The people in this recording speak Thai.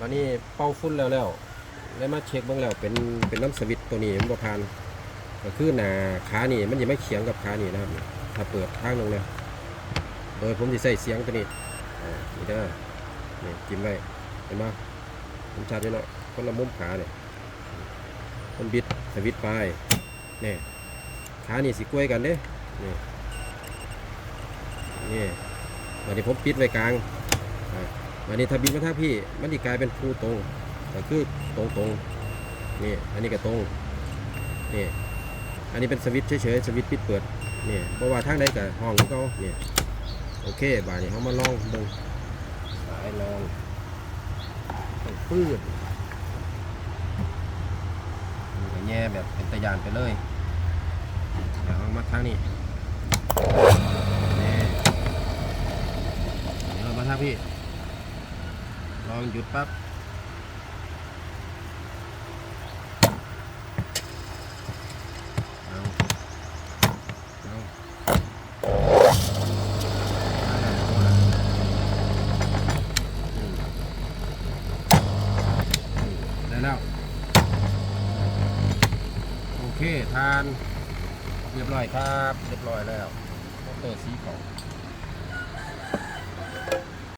วันนี้เป่าฟุ้นแล้วแล้วได้มาเช็คเบื้องแล้วเป็นเป็นน้ำสวิตตัวนี้มันบ่ผ่านก็คือหนาขานี่มันยังไม่เขียงกับขานี่นะครับถ้าเปิดทางลงเลยโดยผมจะใส่เสียงตัวนี้อ่านี่เด้อนี่จิ้มไว้เห็นไหมผมชัดเลยเนาะคนละมุมขาเนี่ยคนบิดสวิตไปนี่ขานี่สิกล้วยกันเด้นี่นี่วันนี้ผมปิดไว้กลาง วันนี้ถ้าบินมาท่างพี่ มันจะกลายเป็นภูตรงก็คือตรงตรงนี่ อันนี้ก็ตรง นี่ อันนี้เป็นสวิตช์เฉยๆ สวิตช์ปิดเปิด นี่เพราะว่าทางใดกับห้องเขานี่ยโอเค บ่าดนี้เขามาลองเบิ่งสายลองต้องปืดนี่ก็แย่แบบเป็นตะยานไปเลยเดี๋ยวเอามาทางนี้นี่เดี๋ยวมาทางพี่ ลองหยุดปั๊บเอาเอาได้แล้วโอเค ทาน เรียบร้อยครับ เรียบร้อยแล้วมอเตอร์สีของ